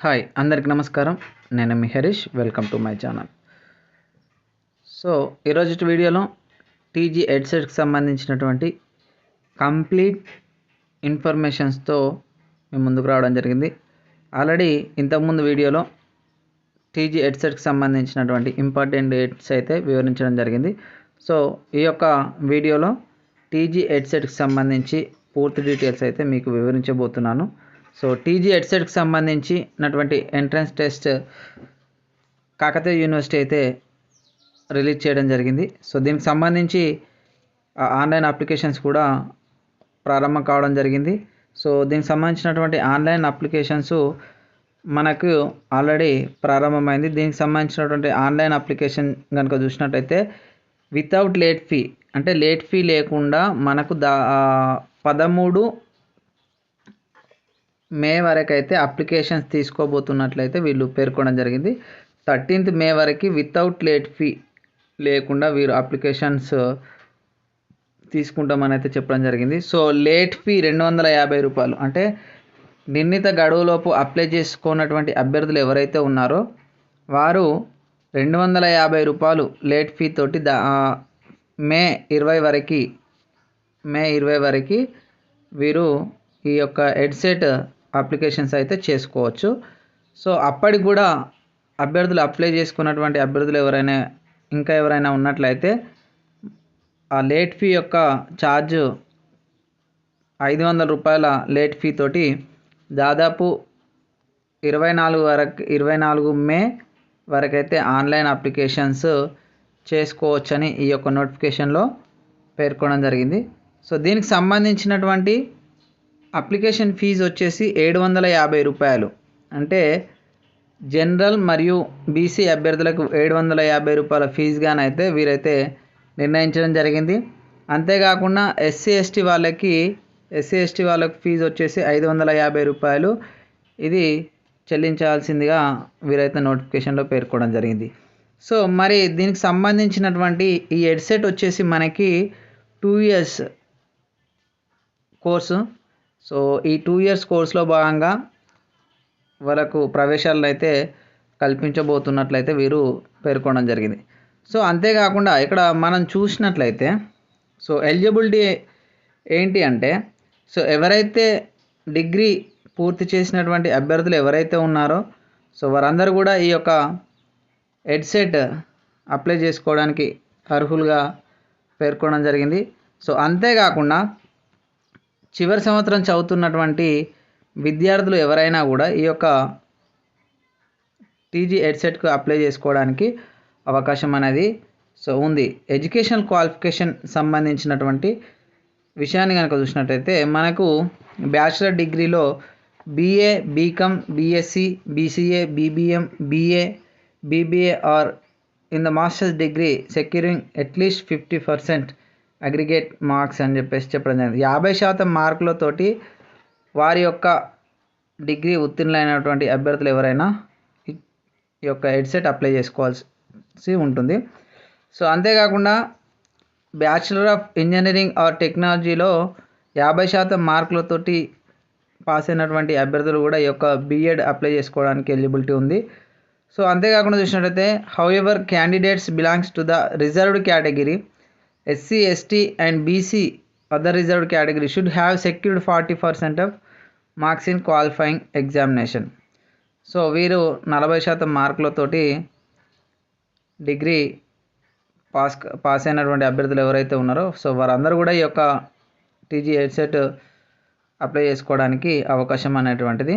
Hi అందరికి నమస్కారం. నేను మీ Harish welcome to my channel. So ఈరోజు వీడియోలో టీజీ హెడ్సెట్కి సంబంధించినటువంటి కంప్లీట్ ఇన్ఫర్మేషన్స్తో మేము ముందుకు రావడం జరిగింది. ఆల్రెడీ ఇంతకుముందు వీడియోలో టీజీ హెడ్సెట్కి సంబంధించినటువంటి ఇంపార్టెంట్ డేట్స్ అయితే వివరించడం జరిగింది. సో ఈ యొక్క వీడియోలో టీజీ హెడ్సెట్కి సంబంధించి పూర్తి డీటెయిల్స్ అయితే మీకు వివరించబోతున్నాను. సో టీజీ హెడ్సెట్కి సంబంధించినటువంటి ఎంట్రన్స్ టెస్ట్ కాకతీయ యూనివర్సిటీ అయితే రిలీజ్ చేయడం జరిగింది. సో దీనికి సంబంధించి ఆన్లైన్ అప్లికేషన్స్ కూడా ప్రారంభం కావడం జరిగింది. సో దీనికి సంబంధించినటువంటి ఆన్లైన్ అప్లికేషన్స్ మనకు ఆల్రెడీ ప్రారంభమైంది. దీనికి సంబంధించినటువంటి ఆన్లైన్ అప్లికేషన్ కనుక చూసినట్టయితే వితౌట్ లేట్ ఫీ అంటే లేట్ ఫీ లేకుండా మనకు దా పదమూడు మే వరకు అయితే అప్లికేషన్స్ తీసుకోబోతున్నట్లయితే వీళ్ళు పేర్కొనడం జరిగింది. థర్టీన్త్ మే వరకు వితౌట్ లేట్ ఫీ లేకుండా వీరు అప్లికేషన్స్ తీసుకుంటామని అయితే చెప్పడం జరిగింది. సో లేట్ ఫీ రెండు వందల యాభై రూపాయలు. అంటే నిర్ణీత గడువులోపు అప్లై చేసుకున్నటువంటి అభ్యర్థులు ఎవరైతే ఉన్నారో వారు రెండు వందల యాభై రూపాయలు లేట్ ఫీ తోటి దా మే ఇరవై వరకు మే ఇరవై వరకు వీరు ఈ యొక్క హెడ్సెట్ అప్లికేషన్స్ అయితే చేసుకోవచ్చు. సో అప్పటికి కూడా అభ్యర్థులు అప్లై చేసుకున్నటువంటి అభ్యర్థులు ఎవరైనా ఇంకా ఎవరైనా ఉన్నట్లయితే ఆ లేట్ ఫీ యొక్క ఛార్జ్ ఐదు వందల రూపాయల లేట్ ఫీ తోటి దాదాపు ఇరవై నాలుగు వరకు ఇరవై నాలుగు మే వరకైతే ఆన్లైన్ అప్లికేషన్స్ చేసుకోవచ్చని ఈ యొక్క నోటిఫికేషన్లో పేర్కొనడం జరిగింది. సో దీనికి సంబంధించినటువంటి అప్లికేషన్ ఫీజు వచ్చేసి ఏడు వందల యాభై రూపాయలు. అంటే జనరల్ మరియు బీసీ అభ్యర్థులకు ఏడు వందల యాభై రూపాయల ఫీజుగానైతే వీరైతే నిర్ణయించడం జరిగింది. అంతేకాకుండా ఎస్సీ ఎస్టీ వాళ్ళకి ఎస్సీ ఎస్టీ వాళ్ళకి ఫీజు వచ్చేసి ఐదు వందల యాభై రూపాయలు. ఇది చెల్లించాల్సిందిగా వీరైతే నోటిఫికేషన్లో పేర్కోవడం జరిగింది. సో మరి దీనికి సంబంధించినటువంటి ఈ హెడ్సెట్ వచ్చేసి మనకి టూ ఇయర్స్ కోర్సు. సో ఈ టూ ఇయర్స్ కోర్సులో భాగంగా వాళ్ళకు ప్రవేశాలను అయితే కల్పించబోతున్నట్లయితే వీరు పేర్కొనడం జరిగింది. సో అంతేకాకుండా ఇక్కడ మనం చూసినట్లయితే సో ఎలిజిబిలిటీ ఏంటి అంటే సో ఎవరైతే డిగ్రీ పూర్తి చేసినటువంటి అభ్యర్థులు ఎవరైతే ఉన్నారో సో వారందరూ కూడా ఈ యొక్క హెడ్సెట్ అప్లై చేసుకోవడానికి అర్హులుగా పేర్కొనడం జరిగింది. సో అంతేకాకుండా చివరి సంవత్సరం చదువుతున్నటువంటి విద్యార్థులు ఎవరైనా కూడా ఈ యొక్క టీజీ హెడ్సెట్కు అప్లై చేసుకోవడానికి అవకాశం అనేది సో ఉంది. ఎడ్యుకేషనల్ క్వాలిఫికేషన్ సంబంధించినటువంటి విషయాన్ని కనుక చూసినట్టయితే మనకు బ్యాచిలర్ డిగ్రీలో BA BCom BSc BCA BBM BA BBA or in the masters degree securing at least fifty percent aggregate marks అని చెప్పేసి చెప్పడం జరిగింది. యాభై శాతం మార్కులతోటి వారి యొక్క డిగ్రీ ఉత్తీర్ణులైనటువంటి అభ్యర్థులు ఎవరైనా ఈ యొక్క హెడ్సెట్ అప్లై చేసుకోవాల్సి ఉంటుంది. సో అంతేకాకుండా బ్యాచిలర్ ఆఫ్ ఇంజనీరింగ్ ఆర్ టెక్నాలజీలో యాభై శాతం మార్కులతోటి పాస్ అయినటువంటి అభ్యర్థులు కూడా ఈ యొక్క బీఎడ్ అప్లై చేసుకోవడానికి ఎలిజిబిలిటీ ఉంది. సో అంతేకాకుండా చూసినట్టయితే however candidates belongs to the reserved category SC ST and BC other reserved category should have secured forty percent of marks in qualifying examination so వీరు నలభై శాతం మార్కులతోటి డిగ్రీ పాస్ పాస్ అయినటువంటి అభ్యర్థులు ఎవరైతే ఉన్నారో సో వారందరూ కూడా ఈ యొక్క టీజీ హెడ్సెట్ అప్లై చేసుకోవడానికి అవకాశం అనేటువంటిది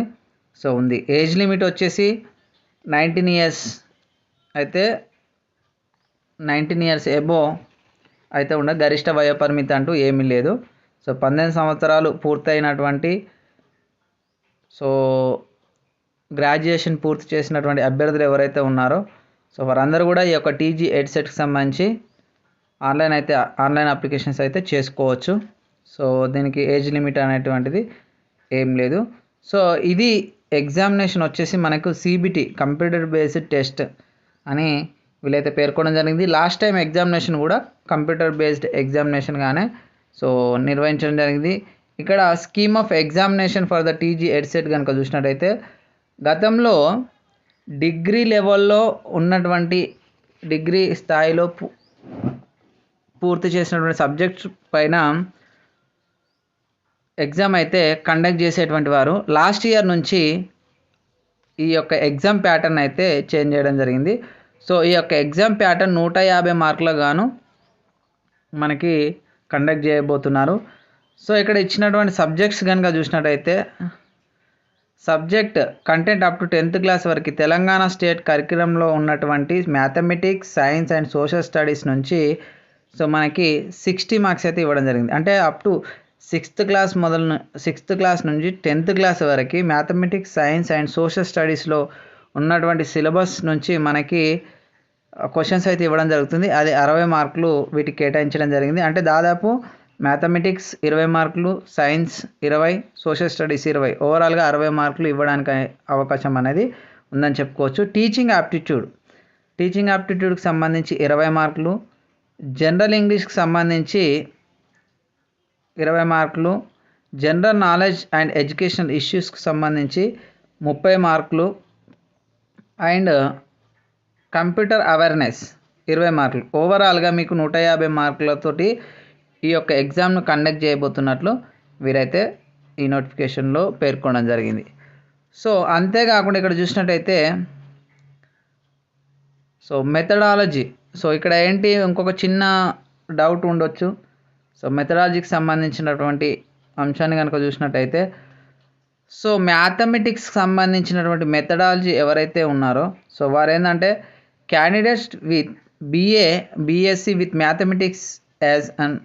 సో ఉంది. ఏజ్ లిమిట్ వచ్చేసి నైన్టీన్ ఇయర్స్ అయితే నైన్టీన్ ఇయర్స్ ఎబో అయితే ఉండ గరిష్ట వయోపరిమితి అంటూ ఏమీ లేదు. సో పన్నెండు సంవత్సరాలు పూర్తయినటువంటి సో గ్రాడ్యుయేషన్ పూర్తి చేసినటువంటి అభ్యర్థులు ఎవరైతే ఉన్నారో సో వారందరూ కూడా ఈ యొక్క టీజీ హెడ్సెట్కి సంబంధించి ఆన్లైన్ అయితే ఆన్లైన్ అప్లికేషన్స్ అయితే చేసుకోవచ్చు. సో దీనికి ఏజ్ లిమిట్ అనేటువంటిది ఏం లేదు. సో ఇది ఎగ్జామినేషన్ వచ్చేసి మనకు సిబిటి కంప్యూటర్ బేస్డ్ టెస్ట్ అని వీళ్ళైతే పేర్కొనడం జరిగింది. లాస్ట్ టైం ఎగ్జామినేషన్ కూడా కంప్యూటర్ బేస్డ్ ఎగ్జామినేషన్గానే సో నిర్వహించడం జరిగింది. ఇక్కడ scheme of examination for the TG EdCET కనుక చూసినట్టయితే గతంలో డిగ్రీ లెవెల్లో ఉన్నటువంటి డిగ్రీ స్థాయిలో పూర్తి చేసినటువంటి సబ్జెక్ట్స్ పైన ఎగ్జామ్ అయితే కండక్ట్ చేసేటువంటి వారు. లాస్ట్ ఇయర్ నుంచి ఈ యొక్క ఎగ్జామ్ ప్యాటర్న్ అయితే చేంజ్ చేయడం జరిగింది. సో ఈ యొక్క ఎగ్జామ్ ప్యాటర్న్ నూట యాభై మార్కులకు గాను మనకి కండక్ట్ చేయబోతున్నారు. సో ఇక్కడ ఇచ్చినటువంటి సబ్జెక్ట్స్ కనుక చూసినట్టయితే subject content up to tenth class వరకు తెలంగాణ స్టేట్ కరికులంలో ఉన్నటువంటి mathematics science and social studies నుంచి సో మనకి సిక్స్టీ మార్క్స్ అయితే ఇవ్వడం జరిగింది. అంటే అప్ టు సిక్స్త్ క్లాస్ మొదలు సిక్స్త్ క్లాస్ నుంచి టెన్త్ క్లాస్ వరకు మ్యాథమెటిక్స్ సైన్స్ అండ్ సోషల్ స్టడీస్లో ఉన్నటువంటి సిలబస్ నుంచి మనకి క్వశ్చన్స్ అయితే ఇవ్వడం జరుగుతుంది. అది అరవై మార్కులు వీటికి కేటాయించడం జరిగింది. అంటే దాదాపు మ్యాథమెటిక్స్ ఇరవై మార్కులు సైన్స్ ఇరవై సోషల్ స్టడీస్ ఇరవై. ఓవరాల్గా అరవై మార్కులు ఇవ్వడానికి అవకాశం అనేది ఉందని చెప్పుకోవచ్చు. టీచింగ్ ఆప్టిట్యూడ్ టీచింగ్ ఆప్టిట్యూడ్కి సంబంధించి ఇరవై మార్కులు జనరల్ ఇంగ్లీష్కి సంబంధించి ఇరవై మార్కులు జనరల్ నాలెడ్జ్ అండ్ ఎడ్యుకేషనల్ ఇష్యూస్కి సంబంధించి ముప్పై మార్కులు అండ్ కంప్యూటర్ అవేర్నెస్ ఇరవై మార్కులు. ఓవరాల్గా మీకు నూట యాభై మార్కులతోటి ఈ యొక్క ఎగ్జామ్ను కండక్ట్ చేయబోతున్నట్లు వీరైతే ఈ నోటిఫికేషన్లో పేర్కొనడం జరిగింది. సో అంతేకాకుండా ఇక్కడ చూసినట్టయితే సో మెథడాలజీ సో ఇక్కడ ఏంటి ఇంకొక చిన్న డౌట్ ఉండొచ్చు. సో మెథడాలజీకి సంబంధించినటువంటి అంశాన్ని కనుక చూసినట్టయితే సో మ్యాథమెటిక్స్ సంబంధించినటువంటి మెథడాలజీ ఎవరైతే ఉన్నారో సో వారు ఏంటంటే candidates with BA BSc with mathematics as an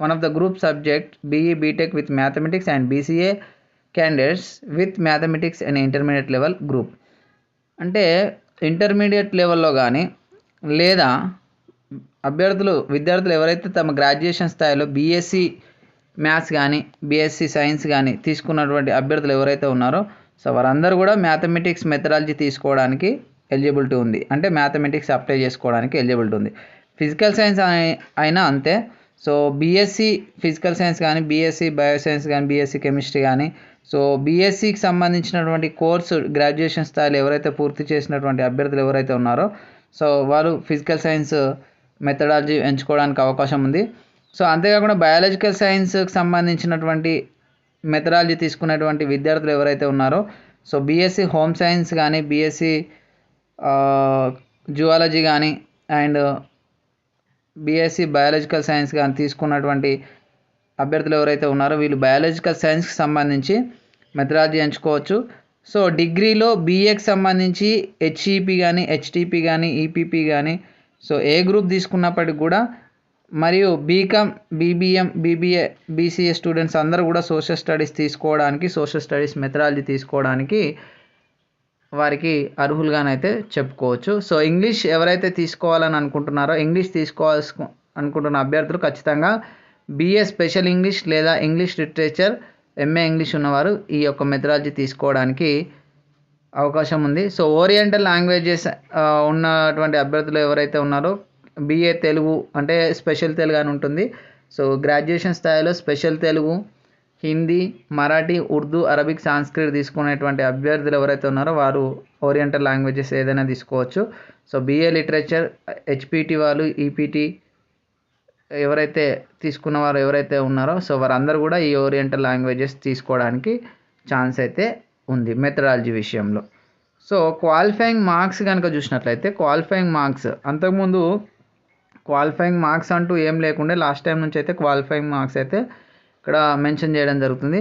one of the group subject BE BTech with mathematics and BCA candidates with mathematics and intermediate level group అంటే ఇంటర్మీడియట్ లెవెల్లో కానీ లేదా అభ్యర్థులు విద్యార్థులు ఎవరైతే తమ గ్రాడ్యుయేషన్ స్థాయిలో బీఎస్సీ మ్యాథ్స్ కానీ బీఎస్సీ సైన్స్ కానీ తీసుకున్నటువంటి అభ్యర్థులు ఎవరైతే ఉన్నారో సో వారందరూ కూడా మ్యాథమెటిక్స్ మెథడాలజీ తీసుకోవడానికి ఎలిజిబిలిటీ ఉంది. అంటే మ్యాథమెటిక్స్ అప్లై చేసుకోవడానికి ఎలిజిబిలిటీ ఉంది. ఫిజికల్ సైన్స్ అయినా అంతే. సో బీఎస్సీ ఫిజికల్ సైన్స్ కానీ బీఎస్సీ బయోసైన్స్ కానీ బీఎస్సీ కెమిస్ట్రీ కానీ సో బీఎస్సీకి సంబంధించినటువంటి కోర్సు గ్రాడ్యుయేషన్ స్థాయిలో ఎవరైతే పూర్తి చేసినటువంటి అభ్యర్థులు ఎవరైతే ఉన్నారో సో వారు ఫిజికల్ సైన్స్ మెథడాలజీ ఎంచుకోవడానికి అవకాశం ఉంది. సో అంతేకాకుండా బయాలజికల్ సైన్స్కి సంబంధించినటువంటి మెథడాలజీ తీసుకున్నటువంటి విద్యార్థులు ఎవరైతే ఉన్నారో సో బీఎస్సీ హోమ్ సైన్స్ కానీ బీఎస్సీ జువాలజీ కానీ అండ్ బీఎస్సీ బయాలజికల్ సైన్స్ కానీ తీసుకున్నటువంటి అభ్యర్థులు ఎవరైతే ఉన్నారో వీళ్ళు బయాలజికల్ సైన్స్కి సంబంధించి మెథడాలజీ ఎంచుకోవచ్చు. సో డిగ్రీలో బీఏకి సంబంధించి హెచ్ఈపి కానీ హెచ్టిపి కానీ ఈపీపీ కానీ సో ఏ గ్రూప్ తీసుకున్నప్పటికి కూడా మరియు BCom BBM BBA BCA students అందరూ కూడా సోషల్ స్టడీస్ తీసుకోవడానికి సోషల్ స్టడీస్ మెథడాలజీ తీసుకోవడానికి వారికి అర్హులుగానైతే చెప్పుకోవచ్చు. సో ఇంగ్లీష్ ఎవరైతే తీసుకోవాలని అనుకుంటున్నారో ఇంగ్లీష్ తీసుకోవాల్సి అనుకుంటున్న అభ్యర్థులు ఖచ్చితంగా బీఏ స్పెషల్ ఇంగ్లీష్ లేదా ఇంగ్లీష్ లిటరేచర్ ఎంఏ ఇంగ్లీష్ ఉన్నవారు ఈ యొక్క మెథడాలజీ తీసుకోవడానికి అవకాశం ఉంది. సో ఓరియంటల్ లాంగ్వేజెస్ ఉన్నటువంటి అభ్యర్థులు ఎవరైతే ఉన్నారో బీఏ తెలుగు అంటే స్పెషల్ తెలుగు అని ఉంటుంది. సో గ్రాడ్యుయేషన్ స్థాయిలో స్పెషల్ తెలుగు హిందీ మరాఠీ ఉర్దూ అరబిక్ సాంస్క్రిట్ తీసుకునేటువంటి అభ్యర్థులు ఎవరైతే ఉన్నారో వారు ఓరియంటల్ లాంగ్వేజెస్ ఏదైనా తీసుకోవచ్చు. సో బీఏ లిటరేచర్ హెచ్పిటి వాళ్ళు ఈపీటీ ఎవరైతే తీసుకున్న వారు ఎవరైతే ఉన్నారో సో వారందరూ కూడా ఈ ఓరియంటల్ లాంగ్వేజెస్ తీసుకోవడానికి ఛాన్స్ అయితే ఉంది మెథడాలజీ విషయంలో. సో క్వాలిఫైయింగ్ మార్క్స్ కనుక చూసినట్లయితే క్వాలిఫైయింగ్ మార్క్స్ అంతకుముందు క్వాలిఫైయింగ్ మార్క్స్ అంటూ ఏం లేకుండా లాస్ట్ టైం నుంచి అయితే క్వాలిఫైయింగ్ మార్క్స్ అయితే ఇక్కడ మెన్షన్ చేయడం జరుగుతుంది.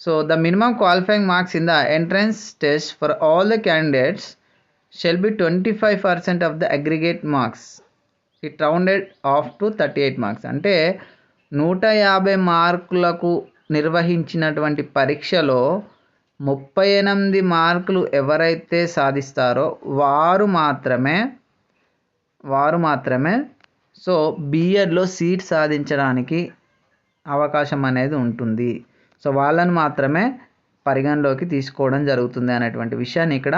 So the minimum qualifying marks in the entrance test for all the candidates shall be twenty five percent of the aggregate marks. It rounded off to thirty eight marks. అంటే నూట యాభై మార్కులకు నిర్వహించినటువంటి పరీక్షలో ముప్పై ఎనిమిది మార్కులు ఎవరైతే సాధిస్తారో వారు మాత్రమే వారు మాత్రమే సో బీఎడ్లో సీట్ సాధించడానికి అవకాశం అనేది ఉంటుంది. సో వాళ్ళని మాత్రమే పరిగణలోకి తీసుకోవడం జరుగుతుంది అనేటువంటి విషయాన్ని ఇక్కడ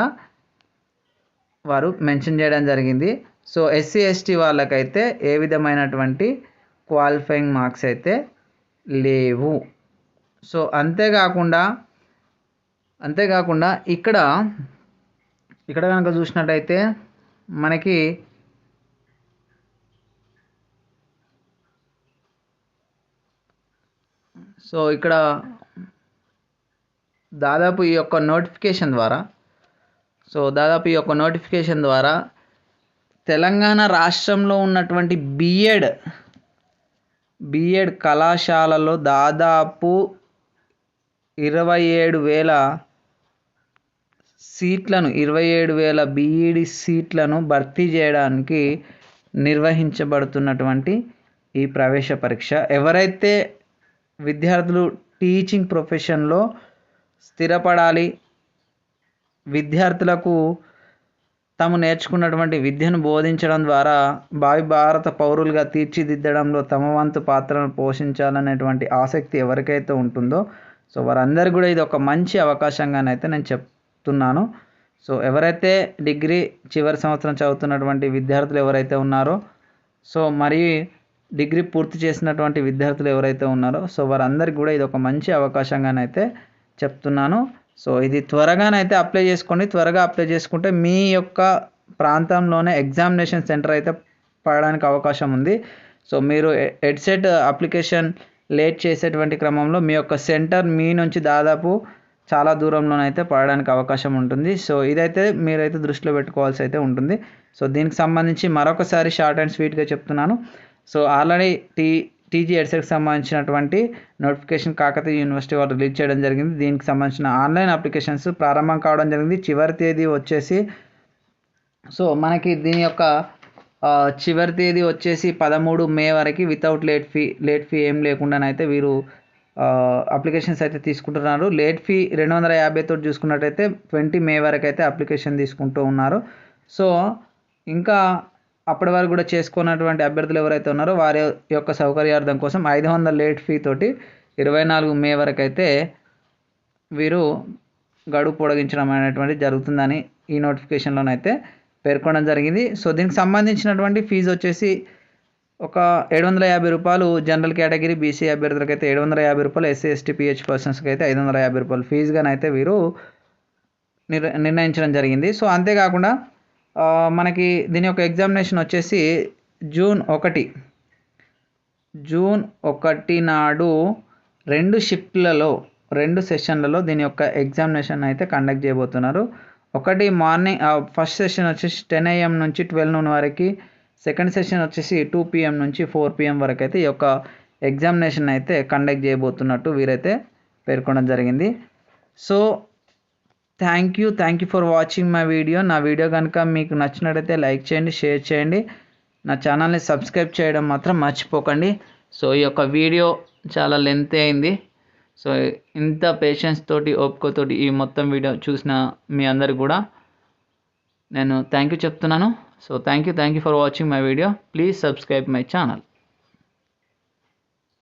వారు మెన్షన్ చేయడం జరిగింది. సో ఎస్సీ ఎస్టీ వాళ్ళకైతే ఏ విధమైనటువంటి క్వాలిఫైయింగ్ మార్క్స్ అయితే లేవు. సో అంతేకాకుండా అంతేకాకుండా ఇక్కడ ఇక్కడ కనుక చూసినట్టయితే మనకి సో ఇక్కడ దాదాపు ఈ యొక్క నోటిఫికేషన్ ద్వారా సో దాదాపు ఈ యొక్క నోటిఫికేషన్ ద్వారా తెలంగాణ రాష్ట్రంలో ఉన్నటువంటి బిఎడ్ బిఎడ్ కళాశాలలో దాదాపు ఇరవై ఏడు వేల సీట్లను ఇరవై ఏడు వేల బీఈడి సీట్లను భర్తీ చేయడానికి నిర్వహించబడుతున్నటువంటి ఈ ప్రవేశ పరీక్ష. ఎవరైతే విద్యార్థులు టీచింగ్ ప్రొఫెషన్లో స్థిరపడాలి. విద్యార్థులకు తాము నేర్చుకున్నటువంటి విద్యను బోధించడం ద్వారా భావి భారత పౌరులుగా తీర్చిదిద్దడంలో తమ వంతు పాత్రను పోషించాలనేటువంటి ఆసక్తి ఎవరికైతే ఉంటుందో సో వారందరూ కూడా ఇది ఒక మంచి అవకాశంగానైతే నేను చెప్తున్నాను. సో ఎవరైతే డిగ్రీ చివరి సంవత్సరం చదువుతున్నటువంటి విద్యార్థులు ఎవరైతే ఉన్నారో సో మరి డిగ్రీ పూర్తి చేసినటువంటి విద్యార్థులు ఎవరైతే ఉన్నారో సో వారందరికీ కూడా ఇది ఒక మంచి అవకాశంగానైతే చెప్తున్నాను. సో ఇది త్వరగానైతే అప్లై చేసుకోండి. త్వరగా అప్లై చేసుకుంటే మీ యొక్క ప్రాంతంలోనే ఎగ్జామినేషన్ సెంటర్ అయితే పడడానికి అవకాశం ఉంది. సో మీరు హెడ్సెట్ అప్లికేషన్ లేట్ చేసేటువంటి క్రమంలో మీ యొక్క సెంటర్ మీ నుంచి దాదాపు చాలా దూరంలోనైతే పడడానికి అవకాశం ఉంటుంది. సో ఇదైతే మీరైతే దృష్టిలో పెట్టుకోవాల్సి అయితే ఉంటుంది. సో దీనికి సంబంధించి మరొకసారి షార్ట్ అండ్ స్వీట్గా చెప్తున్నాను. సో ఆల్రెడీ టీ టీజీ ఎడ్సెట్కి సంబంధించినటువంటి నోటిఫికేషన్ కాకతీయ యూనివర్సిటీ వాళ్ళు రిలీజ్ చేయడం జరిగింది. దీనికి సంబంధించిన ఆన్లైన్ అప్లికేషన్స్ ప్రారంభం కావడం జరిగింది. చివరి తేదీ వచ్చేసి సో మనకి దీని యొక్క చివరి తేదీ వచ్చేసి పదమూడు మే వరకు without late fee late fee ఏం లేకుండానైతే వీరు అప్లికేషన్స్ అయితే తీసుకుంటున్నారు. లేట్ ఫీ రెండు వందల యాభై తోటి చూసుకున్నట్టయితే ట్వంటీ మే వరకు అయితే అప్లికేషన్ తీసుకుంటూ ఉన్నారు. సో ఇంకా అప్పటి వరకు కూడా చేసుకున్నటువంటి అభ్యర్థులు ఎవరైతే ఉన్నారో వారి యొక్క సౌకర్యార్థం కోసం ఐదు వందల లేట్ ఫీ తోటి ఇరవై నాలుగు మే వరకు అయితే వీరు గడువు పొడిగించడం అనేటువంటి జరుగుతుందని ఈ నోటిఫికేషన్లోనైతే పేర్కొనడం జరిగింది. సో దీనికి సంబంధించినటువంటి ఫీజు వచ్చేసి ఒక ఏడు వందల యాభై రూపాయలు జనరల్ కేటగిరీ బీసీ అభ్యర్థులకు అయితే ఏడు వందల యాభై రూపాయలు ఎస్సీ ఎస్టీ పిహెచ్ పర్సన్స్కి అయితే ఐదు వందల యాభై రూపాయలు. ఫీజుగానైతే వీరు నిర్ నిర్ణయించడం జరిగింది. సో అంతేకాకుండా మనకి దీని యొక్క ఎగ్జామినేషన్ వచ్చేసి జూన్ ఒకటి. జూన్ ఒకటి నాడు రెండు షిఫ్ట్లలో రెండు సెషన్లలో దీని యొక్క ఎగ్జామినేషన్ అయితే కండక్ట్ చేయబోతున్నారు. ఒకటి మార్నింగ్ ఫస్ట్ సెషన్ వచ్చేసి టెన్ ఏఎం నుంచి ట్వెల్వ్ నూన్ వరకు సెకండ్ సెషన్ వచ్చేసి టూ పిఎం నుంచి ఫోర్ పిఎం వరకు అయితే ఈ యొక్క ఎగ్జామినేషన్ అయితే కండక్ట్ చేయబోతున్నట్టు వీరైతే పేర్కొనడం జరిగింది. So thank you thank you for watching my video నా వీడియో కనుక మీకు నచ్చినట్టయితే లైక్ చేయండి షేర్ చేయండి. నా ఛానల్ని సబ్స్క్రైబ్ చేయడం మాత్రం మర్చిపోకండి. సో ఈ యొక్క వీడియో చాలా లెంత్ అయింది. సో ఇంత పేషెన్స్ తోటి ఓపికతోటి ఈ మొత్తం వీడియో చూసిన మీ అందరు కూడా నేను థ్యాంక్ యూ చెప్తున్నాను. So thank you thank you for watching my video please subscribe my channel